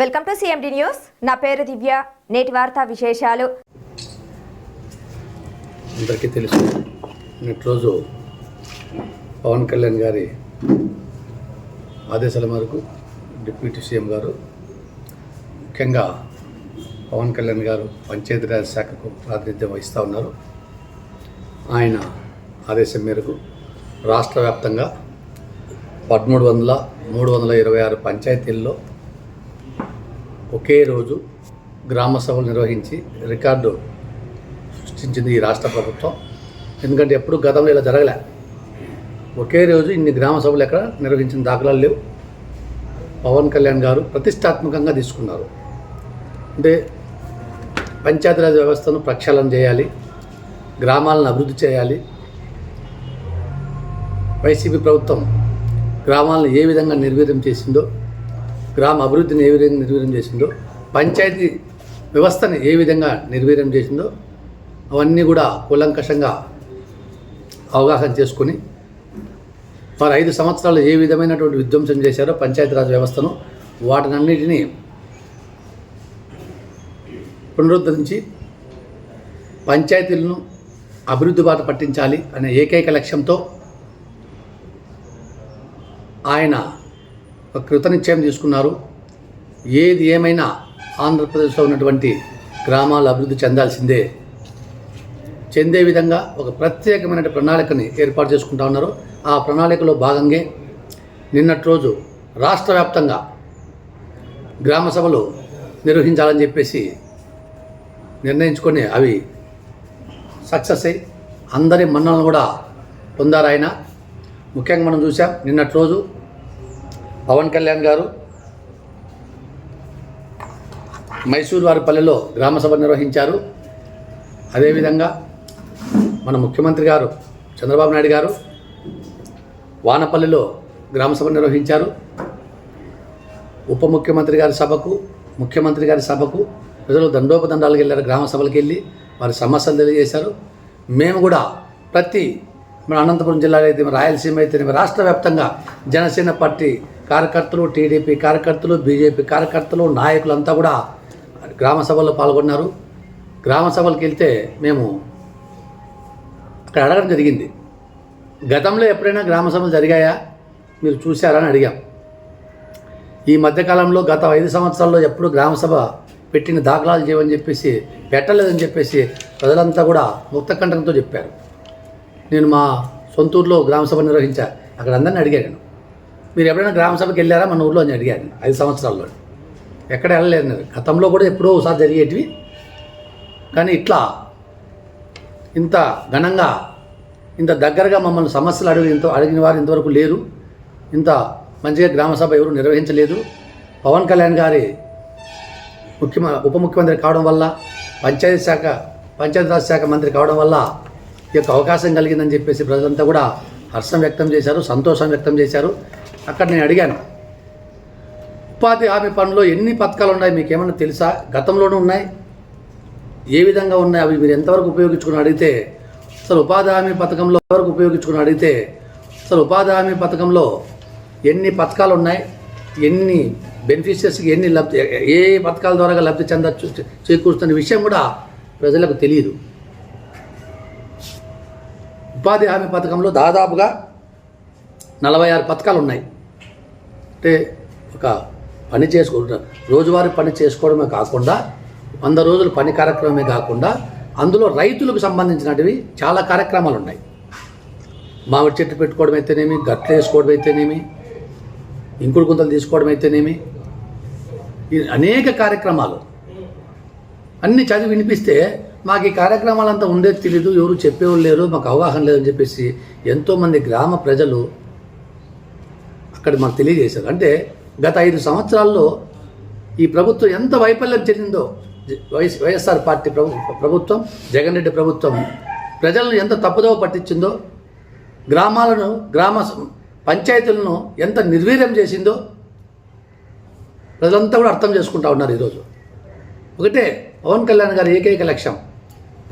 Welcome to CMD news నా పేరు దివ్య. నేటి వార్తా విశేషాలు. అందరికీ తెలుసు. నిన్నటి రోజు పవన్ కళ్యాణ్ గారి ఆదేశాల మేరకు డిప్యూటీ సీఎం గారు ముఖ్యంగా పవన్ కళ్యాణ్ గారు పంచాయతీరాజ్ శాఖకు ప్రాతినిధ్యం వహిస్తూ ఉన్నారు. ఆయన ఆదేశం మేరకు రాష్ట్ర వ్యాప్తంగా పదమూడు వందల మూడు వందల ఇరవై ఆరు పంచాయతీల్లో ఒకే రోజు గ్రామ సభలు నిర్వహించి రికార్డు సృష్టించింది ఈ రాష్ట్ర ప్రభుత్వం. ఎందుకంటే ఎప్పుడు గతంలో ఇలా జరగలే. ఒకే రోజు ఇన్ని గ్రామ సభలు ఎక్కడ నిర్వహించిన దాఖలాలు లేవు. పవన్ కళ్యాణ్ గారు ప్రతిష్టాత్మకంగా తీసుకున్నారు. అంటే పంచాయతీరాజ్ వ్యవస్థను ప్రక్షాళన చేయాలి గ్రామాలను అభివృద్ధి చేయాలి. వైసీపీ ప్రభుత్వం గ్రామాలను ఏ విధంగా నిర్వీర్యం చేసిందో గ్రామ అభివృద్ధిని ఏ విధంగా నిర్వీర్యం చేసిందో పంచాయతీ వ్యవస్థని ఏ విధంగా నిర్వీర్యం చేసిందో అవన్నీ కూడా కూలంకషంగా అవగాహన చేసుకొని వారు ఐదు సంవత్సరాలు ఏ విధమైనటువంటి విధ్వంసం చేశారో పంచాయతీరాజ్ వ్యవస్థను వాటినన్నిటినీ పునరుద్ధరించి పంచాయతీలను అభివృద్ధి బాట పట్టించాలి అనే ఏకైక లక్ష్యంతో ఆయన కృతనిశ్చయం తీసుకున్నారు. ఏది ఏమైనా ఆంధ్రప్రదేశ్లో ఉన్నటువంటి గ్రామాలు అభివృద్ధి చెందాల్సిందే. చెందే విధంగా ఒక ప్రత్యేకమైన ప్రణాళికని ఏర్పాటు చేసుకుంటా ఉన్నారు. ఆ ప్రణాళికలో భాగంగా నిన్నటి రోజు రాష్ట్ర వ్యాప్తంగా గ్రామ సభలు నిర్వహించాలని చెప్పేసి నిర్ణయించుకొని అవి సక్సెస్ అయ్యి అందరి మన్నలను కూడా పొందారు ఆయన. ముఖ్యంగా మనం చూసాం నిన్నటి రోజు పవన్ కళ్యాణ్ గారు మైసూరు వారి పల్లెలో నిర్వహించారు. అదేవిధంగా మన ముఖ్యమంత్రి గారు చంద్రబాబు నాయుడు గారు వానపల్లిలో గ్రామసభ నిర్వహించారు. ఉప ముఖ్యమంత్రి గారి సభకు ముఖ్యమంత్రి గారి సభకు ప్రజలు దండోపదండాలకు వెళ్ళారు గ్రామ సభలకు వెళ్ళి వారి సమస్యలు తెలియజేశారు. మేము కూడా ప్రతి మన అనంతపురం జిల్లాలో అయితే రాయలసీమ అయితే రాష్ట్ర వ్యాప్తంగా జనసేన పార్టీ కార్యకర్తలు టీడీపీ కార్యకర్తలు బీజేపీ కార్యకర్తలు నాయకులంతా కూడా గ్రామ సభల్లో పాల్గొన్నారు. గ్రామ సభలకు వెళ్తే మేము అక్కడ అడగడం జరిగింది. గతంలో ఎప్పుడైనా గ్రామ సభలు జరిగాయా? మీరు చూశారా అని అడిగాం. ఈ మధ్యకాలంలో గత ఐదు సంవత్సరాల్లో ఎప్పుడు గ్రామ సభ పెట్టిన దాఖలాలు చేయమని చెప్పేసి పెట్టలేదని చెప్పేసి ప్రజలంతా కూడా ముక్తకంఠంతో చెప్పారు. నేను మా సొంతూరులో గ్రామ సభ నిర్వహించా. అక్కడ అందరిని అడిగాను మీరు ఎప్పుడైనా గ్రామ సభకి వెళ్ళారా? మన ఊర్లో అని అడిగాను ఐదు సంవత్సరాల్లో. ఎక్కడ వెళ్ళలేదు నేను. గతంలో కూడా ఎప్పుడో ఒకసారి జరిగేటివి. కానీ ఇట్లా ఇంత ఘనంగా ఇంత దగ్గరగా మమ్మల్ని సమస్యలు అడిగి ఇంత అడిగిన వారు ఇంతవరకు లేరు. ఇంత మంచిగా గ్రామ సభ ఎవరు నిర్వహించలేదు. పవన్ కళ్యాణ్ గారి ముఖ్యమ ఉప ముఖ్యమంత్రి కావడం వల్ల పంచాయతీ శాఖ పంచాయతీరాజ్ శాఖ మంత్రి కావడం వల్ల యొక్క అవకాశం కలిగిందని చెప్పేసి ప్రజలంతా కూడా హర్షం వ్యక్తం చేశారు సంతోషం వ్యక్తం చేశారు. అక్కడ నేను అడిగాను ఉపాధి హామీ పనులు ఎన్ని పథకాలు ఉన్నాయి మీకు ఏమైనా తెలుసా? గతంలోనూ ఉన్నాయి. ఏ విధంగా ఉన్నాయి? అవి మీరు ఎంతవరకు ఉపయోగించుకుని అడిగితే అసలు ఉపాధి హామీ పథకంలో ఎవరికి ఉపయోగించుకుని అడిగితే అసలు ఉపాధి హామీ పథకంలో ఎన్ని పథకాలు ఉన్నాయి? ఎన్ని బెనిఫిషియర్స్కి ఎన్ని లబ్ధి ఏ పథకాల ద్వారా లబ్ధి చెందచ్చు చేకూరుస్తున్న విషయం కూడా ప్రజలకు తెలియదు ఉపాధి హామీ పథకంలో దాదాపుగా నలభై ఆరు పథకాలు ఉన్నాయి. అంటే ఒక పని చేసుకో రోజువారీ పని చేసుకోవడమే కాకుండా వంద రోజుల పని కార్యక్రమమే కాకుండా అందులో రైతులకు సంబంధించినటివి చాలా కార్యక్రమాలు ఉన్నాయి. మామిడి చెట్టు పెట్టుకోవడం అయితేనేమి గట్లు వేసుకోవడం అయితేనేమి ఇంకుడు గుంతలు తీసుకోవడం అయితేనేమి ఈ అనేక కార్యక్రమాలు. అన్ని చదివి వినిపిస్తే మాకు ఈ కార్యక్రమాలంతా ఉండేది తెలీదు ఎవరు చెప్పేవాళ్ళు లేరు మాకు అవగాహన లేదని చెప్పేసి ఎంతోమంది గ్రామ ప్రజలు అక్కడ మాకు తెలియజేశారు. అంటే గత ఐదు సంవత్సరాల్లో ఈ ప్రభుత్వం ఎంత వైఫల్యం చెందిందో వైఎస్ వైఎస్ఆర్ పార్టీ ప్రభు ప్రభుత్వం జగన్ రెడ్డి ప్రభుత్వం ప్రజలను ఎంత తప్పుదోవ పట్టించిందో గ్రామాలను గ్రామ పంచాయతీలను ఎంత నిర్వీర్యం చేసిందో ప్రజలంతా కూడా అర్థం చేసుకుంటా ఉన్నారు ఈరోజు. ఒకటే పవన్ కళ్యాణ్ గారి ఏకైక లక్ష్యం.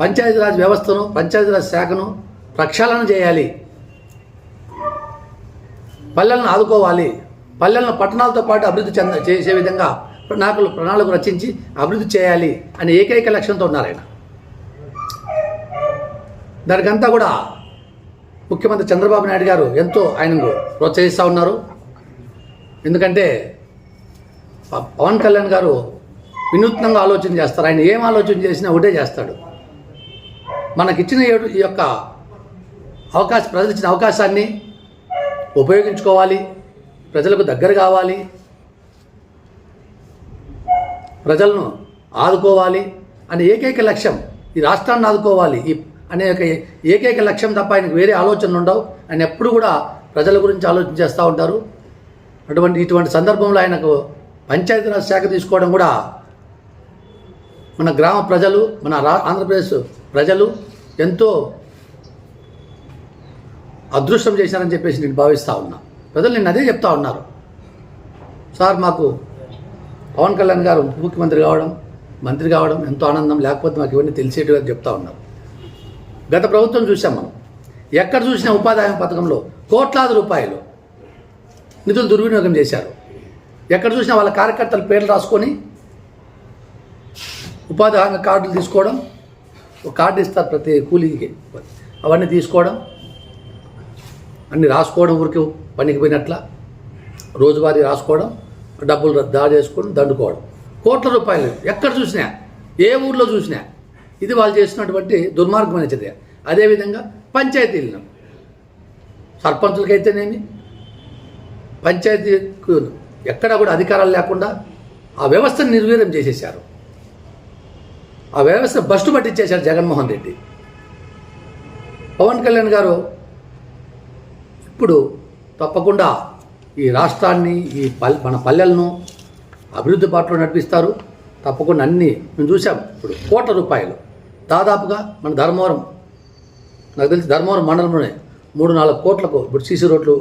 పంచాయతీరాజ్ వ్యవస్థను పంచాయతీరాజ్ శాఖను ప్రక్షాళన చేయాలి. పల్లెలను ఆదుకోవాలి. పల్లెలను పట్టణాలతో పాటు అభివృద్ధి చెంద చేసే విధంగా ప్రణాళికలు ప్రణాళిక రచించి అభివృద్ధి చేయాలి అనే ఏకైక లక్ష్యంతో ఉన్నారు ఆయన. దానికంతా కూడా ముఖ్యమంత్రి చంద్రబాబు నాయుడు గారు ఎంతో ఆయనను ప్రోత్సహిస్తూ ఉన్నారు. ఎందుకంటే పవన్ కళ్యాణ్ గారు వినూత్నంగా ఆలోచన చేస్తారు. ఆయన ఏం ఆలోచన చేసినా ఒకటే చేస్తాడు. మనకిచ్చిన ఏడు- ఈ యొక్క అవకాశం ప్రజలు ఇచ్చిన అవకాశాన్ని ఉపయోగించుకోవాలి ప్రజలకు దగ్గర కావాలి ప్రజలను ఆదుకోవాలి అనే ఏకైక లక్ష్యం ఈ రాష్ట్రాన్ని ఆదుకోవాలి. ఈ అనే ఒక ఏకైక లక్ష్యం తప్ప ఆయనకు వేరే ఆలోచనలు ఉండవు. ఆయన ఎప్పుడు కూడా ప్రజల గురించి ఆలోచన చేస్తూ ఉంటారు. అటువంటి ఇటువంటి సందర్భంలో ఆయనకు పంచాయతీరాజ్ శాఖ తీసుకోవడం కూడా మన గ్రామ ప్రజలు మన రా ఆంధ్రప్రదేశ్ ప్రజలు ఎంతో అదృష్టం చేశారని చెప్పేసి నేను భావిస్తూ ఉన్నా. ప్రజలు నేను అదే చెప్తా ఉన్నారు. సార్ మాకు పవన్ కళ్యాణ్ గారు ఉప ముఖ్యమంత్రి కావడం మంత్రి కావడం ఎంతో ఆనందం లేకపోతే మాకు ఇవన్నీ తెలిసేట్టుగా చెప్తా ఉన్నారు. గత ప్రభుత్వం చూసాం మనం. ఎక్కడ చూసినా ఉపాధి హామీ పథకంలో కోట్లాది రూపాయలు నిధులు దుర్వినియోగం చేశారు. ఎక్కడ చూసినా వాళ్ళ కార్యకర్తల పేర్లు రాసుకొని ఉపాధి హామీ కార్డులు తీసుకోవడం ఒక కార్డు ఇస్తారు ప్రతి కూలీకి. అవన్నీ తీసుకోవడం అన్నీ రాసుకోవడం ఊరికి పనికి పోయినట్ల. రోజువారీ రాసుకోవడం డబ్బులు దా చేసుకొని దండుకోవడం. కోట్ల రూపాయలు ఎక్కడ చూసినా ఏ ఊర్లో చూసినా ఇది వాళ్ళు చేసినటువంటి దుర్మార్గమైన చర్య. అదేవిధంగా పంచాయతీలను సర్పంచులకైతేనేమి పంచాయతీ ఎక్కడ కూడా అధికారాలు లేకుండా ఆ వ్యవస్థను నిర్వీర్యం చేసేశారు. ఆ వ్యవస్థ బస్టు పట్టించేశారు జగన్మోహన్ రెడ్డి. పవన్ కళ్యాణ్ గారు ఇప్పుడు తప్పకుండా ఈ రాష్ట్రాన్ని ఈ పల్ మన పల్లెలను అభివృద్ధి బాటలో నడిపిస్తారు. తప్పకుండా అన్నీ మేము చూసాం ఇప్పుడు కోట్ల రూపాయలు. దాదాపుగా మన ధర్మవరం నాకు తెలిసి ధర్మవరం మండలంలోనే మూడు నాలుగు కోట్లకు ఇప్పుడు సీసీ రోడ్లు